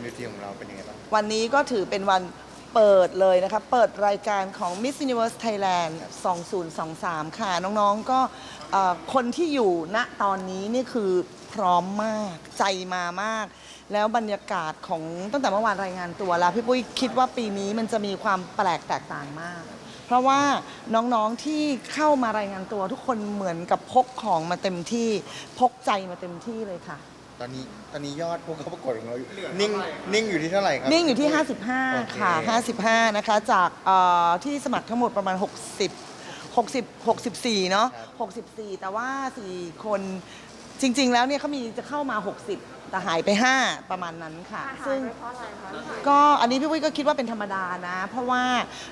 MUT ของเราเป็นยังไงบ้าง วันนี้ก็ถือเป็นวันเปิดเลยนะคะ เปิดรายการของ Miss Universe Thailand 2023 ค่ะ น้องๆ ก็เอ่อคนที่อยู่ณตอนนี้นี่คือพร้อมมาก ใจมามาก แล้วบรรยากาศของตั้งแต่เมื่อวานรายงานตัวแล้ว พี่ปุ้ยคิดว่าปีนี้มันจะมีความแปลกแตกต่างมาก เพราะว่าน้องๆที่เข้ามารายงานตัวทุกคนเหมือนกับพกของมาเต็มที่ พกใจมาเต็มที่เลยค่ะ ตอนนี้ตอนนี้ยอดพวกเขาประกวดของเราอยู่นิ่งนิ่งอยู่ที่เท่าไหร่ครับ นิ่งอยู่ที่โอเค55 ค่ะ 55 นะคะ จากเอ่อที่สมัครทั้งหมดประมาณ 60 60 64 เนาะครับ64 แต่ว่า 4 คนจริง ๆ แล้วเนี่ยเขามีจะเข้ามา 60 แต่หายไป 5 ประมาณนั้นค่ะ ซึ่งก็อันนี้พี่วุ้ยก็คิดว่าเป็นธรรมดานะ เพราะว่า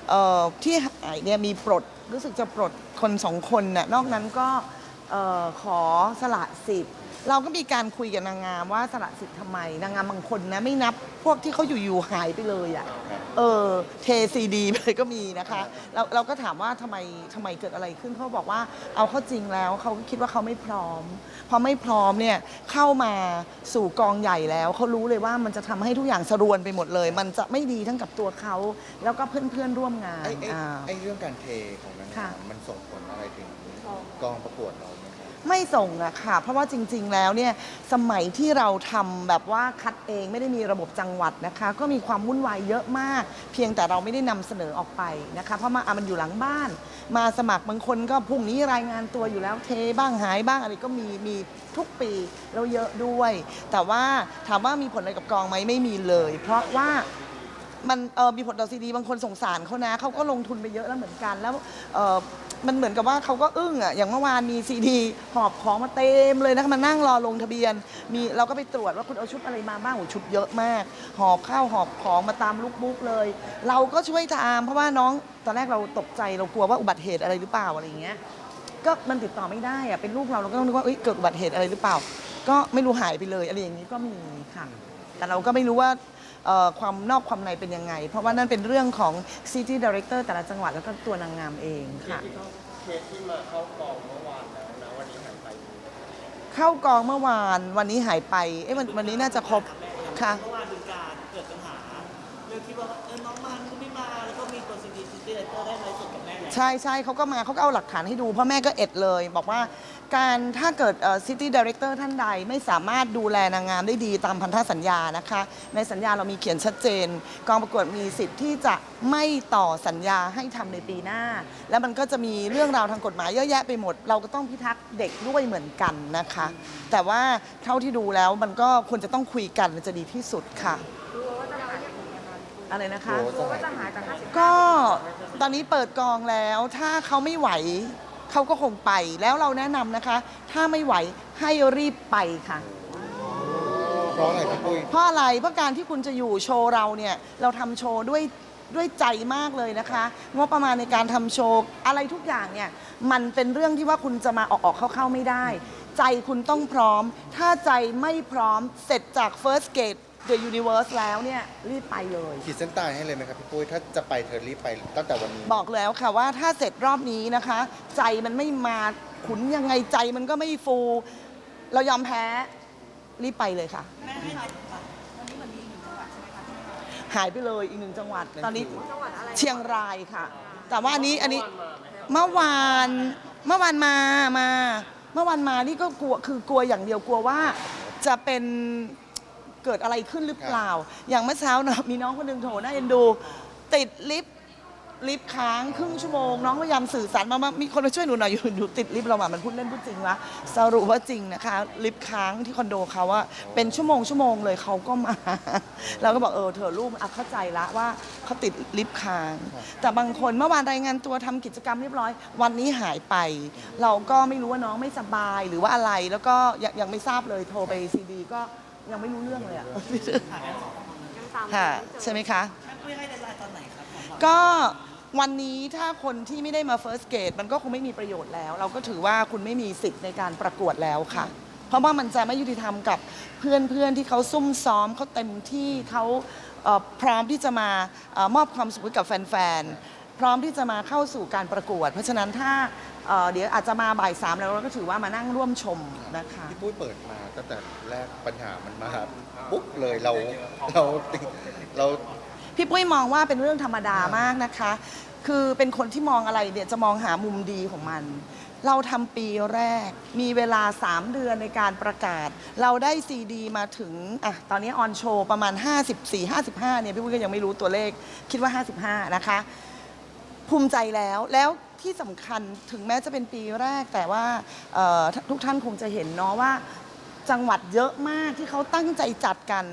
เอ่อที่หายเนี่ยมีปลดรู้สึกจะปลดคนสองคนน่ะนอกนั้นก็เอ่อขอสละสิทธิ์ เราก็มีการคุยกับนางงามว่าสละสิทธิ์ทำไม นางงามบางคนนะ ไม่นับพวกที่เขาอยู่ๆหายไปเลยอะ่ะครับเออเทซีดีไปเลยก็มีนะคะเราเราก็ถามว่าทำไมทำไมเกิดอะไรขึ้นเขาบอกว่าเอาเข้าจริงแล้วเขาคิดว่าเขาไม่พร้อม พอไม่พร้อมเนี่ยเข้ามาสู่กองใหญ่แล้วเขารู้เลยว่ามันจะทำให้ทุกอย่างสรวนไปหมดเลย มันจะไม่ดีทั้งกับตัวเขาแล้วก็เพื่อนๆร่วมงานไอ้ไอ้อ่า ไอ้เรื่องการเทของนางค่ะงามมันส่งผลอะไรถึงกองประกวดเราไหมครับ ไม่ส่งอะค่ะ เพราะว่าจริง ๆ แล้วเนี่ยสมัยที่เราทำแบบว่าคัดเองไม่ได้มีระบบจังหวัดนะคะ ก็มีความวุ่นวายเยอะมาก เพียงแต่เราไม่ได้นำเสนอออกไปนะคะ เพราะมาอะมันอยู่หลังบ้าน มาสมัครบางคนก็พรุ่งนี้รายงานตัวอยู่แล้วเทบ้างหายบ้างอะไรก็มีมีทุกปีแล้วเยอะด้วย แต่ว่าถามว่ามีผลอะไรกับกองไหมไม่มีเลย เพราะว่า มันเออมีผลต่อซีดีบางคนสงสารเขานะเขาก็ลงทุนไปเยอะแล้วเหมือนกันแล้วเออมันเหมือนกับว่าเขาก็อึ้งอะอย่างเมื่อวานมีซีดีหอบของมาเต็มเลยนะคะมานั่งรอลงทะเบียน มีเราก็ไปตรวจว่าคุณเอาชุดอะไรมาบ้างโอ้ชุดเยอะมาก หอบข้าวหอบของมาตามลุกบุ๊กเลย เราก็ช่วยตามเพราะว่าน้องตอนแรกเราตกใจเรากลัวว่าอุบัติเหตุอะไรหรือเปล่าอะไรอย่างเงี้ยก็มันติดต่อไม่ได้อะเป็นลูกเราเราก็ต้องนึกว่าเอ้ยเกิดอุบัติเหตุอะไรหรือเปล่า ก็ไม่รู้หายไปเลยอะไรอย่างนี้ก็มีค่ะแต่เราก็ไม่รู้ว่า ความนอกความในเป็นยังไง เพราะว่านั่นเป็นเรื่องของ City Director แต่ละจังหวัดแล้วก็ตัวนางงามเองค่ะ เคสที่มาเข้ากองเมื่อวานแล้วนะวันนี้หายไปเข้ากองเมื่อวานวันนี้หายไปเอ๊ะวันวันนี้น่าจะครบค่ะ เมื่อวานเป็นการเกิดปัญหาเรื่องที่ว่าเออน้องมันก็ไม่มาแล้วก็มีตัวซีดีซิตี้ไลเตอร์ได้ไลฟ์สดกับแม่แล้ว ใช่ใช่เขาก็มาเขาก็เอาหลักฐานให้ดูเพราะแม่ก็เอ็ดเลย บอกว่า การถ้าเกิดซิตี้ดีเรคเตอร์ท่านใดไม่สามารถดูแลนางงามได้ดีตามพันธสัญญานะคะ ในสัญญาเรามีเขียนชัดเจน กองประกวดมีสิทธิ์ที่จะไม่ต่อสัญญาให้ทำในปีหน้า แล้วมันก็จะมีเรื่องราวทางกฎหมายเยอะแยะไปหมด เราก็ต้องพิทักษ์เด็กด้วยเหมือนกันนะคะ แต่ว่าเท่าที่ดูแล้วมันก็ควรจะต้องคุยกันจะดีที่สุดค่ะอะไรนะคะกลัวว่าจะหายก็ตอนนี้เปิดกองแล้วถ้าเขาไม่ไหว เขาก็คงไปแล้วเราแนะนำนะคะ ถ้าไม่ไหวให้รีบไปค่ะ เพราะอะไรพี่ปุ้ย เพราะอะไรเพราะการที่คุณจะอยู่โชว์เราเนี่ยเราทำโชว์ด้วยด้วยใจมากเลยนะคะงบประมาณในการทำโชว์อะไรทุกอย่างเนี่ยมันเป็นเรื่องที่ว่าคุณจะมาออกออกเข้าเข้าๆไม่ได้ ใจคุณต้องพร้อม ถ้าใจไม่พร้อมเสร็จจาก first gate the universe แล้วเนี่ยรีบไปเลย ขีดเส้นใต้ให้เลยไหมครับพี่ปุ้ยถ้าจะไปเธอรีบไปตั้งแต่วันนี้บอกแล้วค่ะว่าถ้าเสร็จรอบนี้นะคะ ใจมันไม่มาขุนยังไงใจมันก็ไม่ฟู เรายอมแพ้รีบไปเลยค่ะ หายไปเลยอีกหนึ่งจังหวัด ตอนนี้เชียงรายค่ะ แต่ว่าอันนี้อันนี้เมื่อวานเมื่อวานมามา เมื่อวานมานี่ก็กลัวคือกลัวอย่างเดียวกลัวว่าจะเป็น เกิดอะไรขึ้นหรือเปล่า อย่างเมื่อเช้าเนอะมีน้องคนหนึ่งโทรน่าเอ็นดู ติดลิฟต์ลิฟต์ค้างครึ่งชั่วโมง น้องพยายามสื่อสารมาว่ามีคนมาช่วยหนูหน่อยอยู่หนูติดลิฟต์เราอะมันพูดเล่นพูดจริงวะสรุปว่าจริงนะคะ ลิฟต์ค้างที่คอนโดเขาว่าเป็นชั่วโมงชั่วโมงเลยเขาก็มา เราก็บอกเออเธอลูกอะเข้าใจละว่าเขาติดลิฟต์ค้าง แต่บางคนเมื่อวานรายงานตัวทำกิจกรรมเรียบร้อย วันนี้หายไป เราก็ไม่รู้ว่าน้องไม่สบายหรือว่าอะไร แล้วก็ยังยังไม่ทราบเลยโทรไปซีดีก็ ยังไม่รู้เรื่องเลยอะค่ะใช่ไหมคะแม่ปุ้ยให้เดทไลน์ตอนไหนครับสำหรับก็วันนี้ถ้าคนที่ไม่ได้มา first gate มันก็คงไม่มีประโยชน์แล้ว เราก็ถือว่าคุณไม่มีสิทธิ์ในการประกวดแล้วค่ะ เพราะว่ามันจะไม่ยุติธรรมกับเพื่อนเพื่อนๆที่เขาซุ่มซ้อมเขาเต็มที่เขาเอ่อพร้อมที่จะมาเออมอบความสุขให้กับแฟนๆ พร้อมที่จะมาเข้าสู่การประกวด เพราะฉะนั้นถ้า เอ่อเดี๋ยวอาจจะมาบ่ายสามแล้วเราก็ถือว่ามานั่งร่วมชมนะคะ พี่ปุ้ยเปิดมาตั้งแต่แรกปัญหามันมาปุ๊บเลยเราเราเราพี่ปุ้ยมองว่าเป็นเรื่องธรรมดามากนะคะ คือเป็นคนที่มองอะไรเนี่ยจะมองหามุมดีของมัน เราทำปีแรก มีเวลา 3 เดือนในการประกาศ เราได้ซีดีมาถึงอะตอนนี้ออนโชว์ประมาณ 54 55เนี่ยพี่ปุ้ยก็ยังไม่รู้ตัวเลข คิดว่า 55 นะคะ ภูมิใจแล้วแล้ว ที่สำคัญถึงแม้จะเป็นปีแรก แต่ว่าเอ่อทุกท่านคงจะเห็นเนาะว่า จังหวัดเยอะมากที่เขาตั้งใจจัดกัน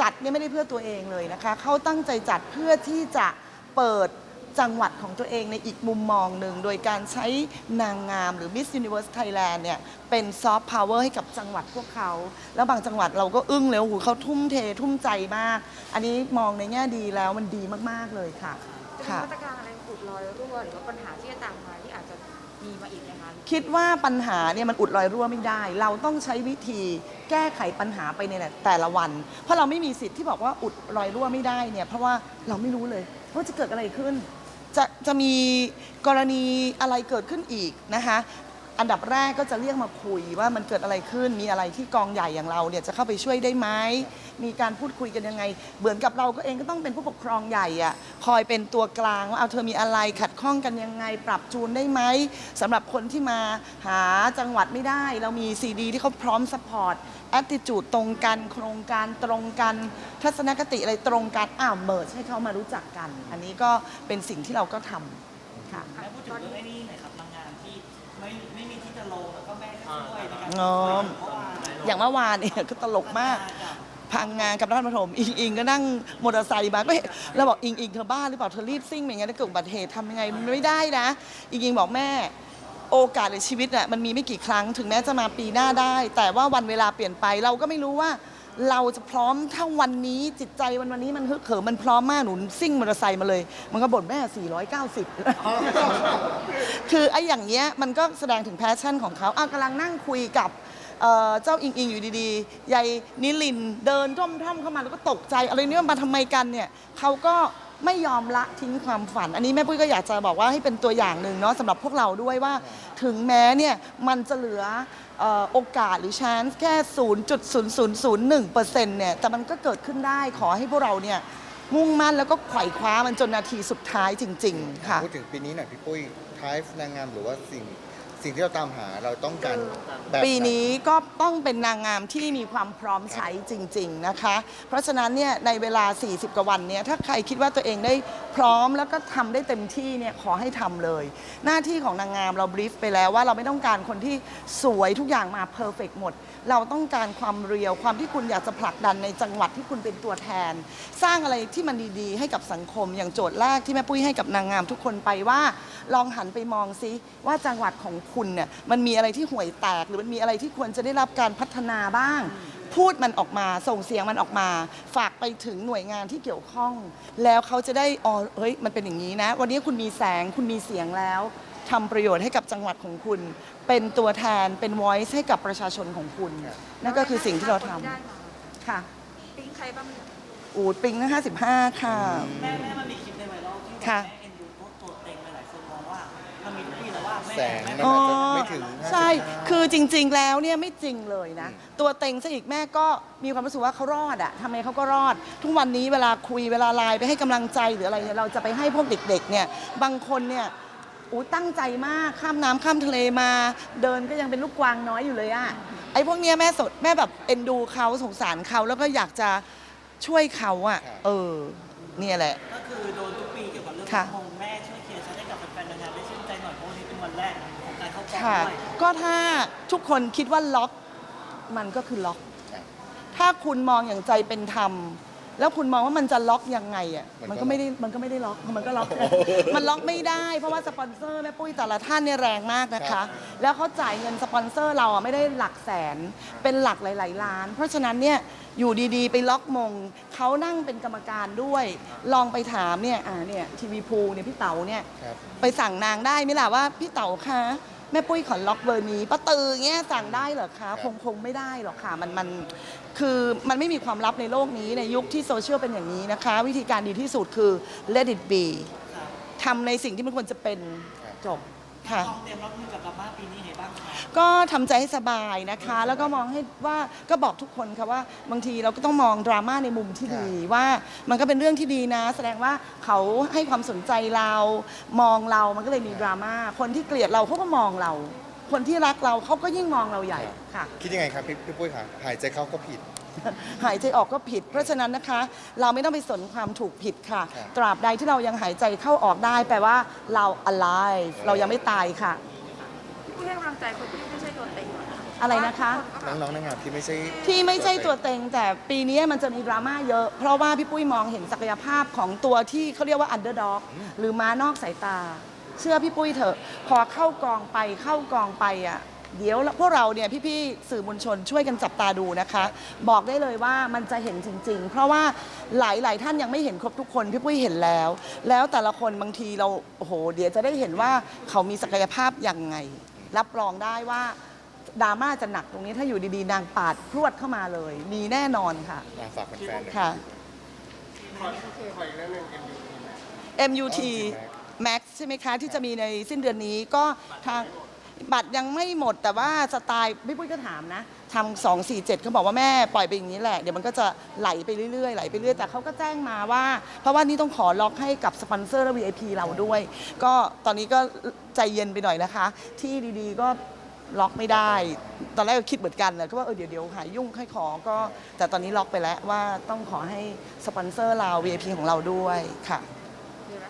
จัดเนี่ยไม่ได้เพื่อตัวเองเลยนะคะเขาตั้งใจจัดเพื่อที่จะเปิดจังหวัดของตัวเองในอีกมุมมองหนึ่ง โดยการใช้นางงามหรือ Miss Universe Thailand เนี่ยเป็นซอฟต์พาวเวอร์ให้กับจังหวัดพวกเขา แล้วบางจังหวัดเราก็อึ้งเลยโอ้โหเขาทุ่มเททุ่มใจมาก อันนี้มองในแง่ดีแล้วมันดีมากๆเลยค่ะค่ะมาตรการอะไร อุดรอยรั่วหรือว่าปัญหาที่จะตามมาที่อาจจะมีมาอีกไหมคะคิดว่าปัญหาเนี่ยมันอุดรอยรั่วไม่ได้ เราต้องใช้วิธีแก้ไขปัญหาไปในแต่ละวัน เพราะเราไม่มีสิทธิ์ที่บอกว่าอุดรอยรั่วไม่ได้เนี่ยเพราะว่าเราไม่รู้เลยว่าจะเกิดอะไรขึ้น จะจะมีกรณีอะไรเกิดขึ้นอีกนะคะ อันดับแรกก็จะเรียกมาคุยว่ามันเกิดอะไรขึ้น มีอะไรที่กองใหญ่อย่างเราเนี่ยจะเข้าไปช่วยได้ไหม มีการพูดคุยกันยังไง เหมือนกับเราก็เองก็ต้องเป็นผู้ปกครองใหญ่อะคอยเป็นตัวกลางว่าเอาเธอมีอะไรขัดข้องกันยังไง ปรับจูนได้ไหมสำหรับคนที่มาหาจังหวัดไม่ได้ เรามีซีดีที่เขาพร้อมสปอร์ตแอ t ติจูดตรงกันโครงการตรงกันทัศนคติอะไรตรงกันอ้าวเมิร์ชให้เขามารู้จักกัน อันนี้ก็เป็นสิ่งที่เราก็ทำค่ะแม่พูดถึงเรื่องไอ้นี่หน่อยครับ ไม่ไม่มีที่จะลงแล้วก็แม่ก็ช่วยในการอ๋อเพราะว่าอย่างเมื่อวานเนี่ยก็ตลกมาก พังงานกับนครปฐมอิงอิงก็นั่งมอเตอร์ไซค์มาก็เห็นเราบอกอิงอิงเธอบ้าหรือเปล่าเธอรีบซิ่งไม่งั้นถ้าเกิดอุบัติเหตุทำยังไงมันไม่ได้นะ อิงอิงบอกแม่โอกาสในชีวิตน่ะมันมีไม่กี่ครั้งถึงแม้จะมาปีหน้าได้ แต่ว่าวันเวลาเปลี่ยนไปเราก็ไม่รู้ว่า เราจะพร้อมถ้าวันนี้จิตใจวันวันนี้มันฮึกเหิมมันพร้อมมากหนุนซิ่งมอเตอร์ไซค์มาเลย มันก็บ่นแม่ 490 คือไอ้อย่างเงี้ยมันก็แสดงถึงแพชชั่นของเขาอะกำลังนั่งคุยกับเอ่อเจ้าอิงอิงอยู่ดีๆยายนิลินเดินท่อมท่อมๆเข้ามาแล้วก็ตกใจอะไรเนี่ยมาทำไมกันเนี่ยเขาก็ไม่ยอมละทิ้งความฝัน อันนี้แม่ปุ้ยก็อยากจะบอกว่าให้เป็นตัวอย่างหนึ่งเนาะสำหรับพวกเราด้วยว่า ถึงแม้เนี่ยมันจะเหลือ เอ่อโอกาสหรือชานแค่ 0.0001%เนี่ย แต่มันก็เกิดขึ้นได้ขอให้พวกเราเนี่ย มุ่งมั่นแล้วก็ไขว่คว้ามันจนนาทีสุดท้ายจริง ๆ ค่ะ พูดถึงปีนี้หน่อยพี่ปุ้ยท้ายนางงามหรือว่าสิ่ง สิ่งที่เราตามหาเราต้องการแบบปีนี้ก็ต้องเป็นนางงามที่มีความพร้อมใช้จริง ๆนะคะ เพราะฉะนั้นเนี่ยในเวลา 40 กว่าวันเนี่ยถ้าใครคิดว่าตัวเองได้พร้อมแล้วก็ทำได้เต็มที่เนี่ยขอให้ทำเลย หน้าที่ของนางงามเราบรีฟไปแล้วว่าเราไม่ต้องการคนที่สวยทุกอย่างมาเพอร์เฟกหมด เราต้องการความเรียวความที่คุณอยากจะผลักดันในจังหวัดที่คุณเป็นตัวแทน สร้างอะไรที่มันดีๆ ให้กับสังคมอย่างโจทย์แรกที่แม่ปุ้ยให้กับนางงามทุกคนไปว่า ลองหันไปมองซิว่าจังหวัดของคุณเนี่ยมันมีอะไรที่ห่วยแตก หรือมันมีอะไรที่ควรจะได้รับการพัฒนาบ้าง พูดมันออกมาส่งเสียงมันออกมา ฝากไปถึงหน่วยงานที่เกี่ยวข้อง แล้วเขาจะได้อ๋อเฮ้ยมันเป็นอย่างนี้นะ วันนี้คุณมีแสงคุณมีเสียงแล้วทำประโยชน์ให้กับจังหวัดของคุณ เป็นตัวแทนเป็น voice ให้กับประชาชนของคุณ นั่นก็คือสิ่งที่เราทคนได้มาำค่ะปิ๊งใครบ้างเนี่ยอูดปิงนะ55ค่ะ แม่แม่มันมีคลิปในไวรัลที่บอกค่ะ แล้วว่าแม่แสงแม่มันอาจจะไม่ถึงใช่55คือจริงๆ แล้วเนี่ยไม่จริงเลยนะอืมตัวเต็งซะอีกแม่ก็มีความรู้สึกว่าเขารอดอะทำไมเขาก็รอด ทุกวันนี้เวลาคุยเวลาไลน์ไปให้กำลังใจหรืออะไรเนี่ยเราจะไปให้พวกเด็กๆ เนี่ย บางคนเนี่ยอู้ตั้งใจมากข้ามน้ำข้ามทะเลมา เดินก็ยังเป็นลูกกวางน้อยอยู่เลยอะไอ้พวกเนี้ยแม่สดแม่แบบเอ็นดูเขาสงสารเขาแล้วก็อยากจะช่วยเขาอะครับเออ เนี่ยแหละ ก็คือโดนทุกปีเกี่ยวกับเรื่องค่ะมงแม่ วันนี้เป็นวันแรกของการเข้ากองค่ะ ด้วยก็ถ้าทุกคนคิดว่าล็อก มันก็คือล็อกครับถ้าคุณมองอย่างใจเป็นธรรม แล้วคุณมองว่ามันจะล็อกยังไงอะมัมันนก็ก็ไม่ได้มันก็ไม่ได้ล็อกมันก็ล็อกมันล็อกไม่ได้ เพราะว่าสปอนเซอร์แม่ปุ้ยแต่ละท่านเนี่ยแรงมากนะครัคะบแล้วเขาจ่ายเงินสปอนเซอร์เราอะไม่ได้หลักแสนเป็นหลักหลาย ๆ ล้าน เพราะฉะนั้นเนี่ยอยู่ดีๆ ไปล็อกมงเขานั่งเป็นกรรมการด้วย ลองไปถามเนี่ยอ่าเนี่ยทีวีพูเนี่ยพี่เต๋าเนี่ยครับไปสั่งนางได้ไหมล่ะว่าพี่เต๋าคะ แม่ปุ้ยขอล็อกเบอร์นี้ป้าตือเงี้ยสั่งได้เหรอคะคงคงไม่ได้หรอกค่ะมันมันคือมันไม่มีความลับในโลกนี้ในยุคที่โซเชียลเป็นอย่างนี้นะคะ วิธีการดีที่สุดคือ let it be ทำในสิ่งที่มันควรจะเป็นครับจบ ค่ะ น้องเตรียมรับมือกับดราม่าปีนี้ไงบ้างคะก็ทำใจให้สบายนะคะ แล้วก็มองให้ว่าก็บอกทุกคนค่ะว่า บางทีเราก็ต้องมองดราม่าในมุมที่ดีว่ามันก็เป็นเรื่องที่ดีนะ แสดงว่าเขาให้ความสนใจเรา มองเรามันก็เลยมีดราม่าคนที่เกลียดเราเขาก็มองเรา คนที่รักเราเขาก็ยิ่งมองเราใหญ่ค่ะ คิดยังไงครับพี่พี่ปุ้ยคะหายใจเข้าก็ผิด หายใจออกก็ผิด เพราะฉะนั้นนะคะ เราไม่ต้องไปสนความถูกผิดค่ะ ครับ ตราบใดที่เรายังหายใจเข้าออกได้แปลว่าเรา alive เรายังไม่ตายค่ะพี่ปุ้ยให้กำลังใจคนที่ไม่ใช่ตัวเต็งเหรอคะอะไรนะคะ น้องๆนางงามที่ไม่ใช่ที่ไม่ใช่ตัวเต็งแต่ปีนี้มันจะมีดราม่าเยอะ เพราะว่าพี่ปุ้ยมองเห็นศักยภาพของตัวที่เขาเรียกว่าอันเดอร์ด็อกหรือม้านอกสายตา เชื่อพี่ปุ้ยเถอะ พอเข้ากองไปเข้ากองไปอะ เดี๋ยวพวกเราเนี่ยพี่ๆสื่อมวลชนช่วยกันจับตาดูนะคะ บอกได้เลยว่ามันจะเห็นจริง ๆ เพราะว่าหลายๆท่านยังไม่เห็นครบทุกคนพี่ปุ้ยเห็นแล้ว แล้วแต่ละคนบางทีเราโอ้โหเดี๋ยวจะได้เห็นว่าเขามีศักยภาพยังไง รับรองได้ว่าดราม่าจะหนักตรงนี้ถ้าอยู่ดีๆ นางปาดพรวดเข้ามาเลย มีแน่นอนค่ะอะฝากแฟนๆหน่อยค่ะ ขออีกเรื่องหนึ่ง MUT Max ใช่ไหมคะ ที่จะมีในสิ้นเดือนนี้ก็ทาง บัตรยังไม่หมดแต่ว่าสไตล์พี่ปุ้ยก็ถามนะทำสองสี่เจ็ดเขาบอกว่าแม่ปล่อยไปอย่างนี้แหละเดี๋ยวมันก็จะไหลไปเรื่อยๆไหลไปเรื่อยแต่เขาก็แจ้งมาว่า เพราะว่านี่ต้องขอล็อกให้กับสปอนเซอร์และ VIP เราด้วย ก็ตอนนี้ก็ใจเย็นไปหน่อยนะคะ ที่ดีๆก็ล็อกไม่ได้ ตอนแรกก็คิดเหมือนกันเลยก็ว่าเออเดี๋ยวเดี๋ยวหายยุ่งให้ขอก็ แต่ตอนนี้ล็อกไปแล้วว่าต้องขอให้สปอนเซอร์เรา VIP ของเราด้วยค่ะ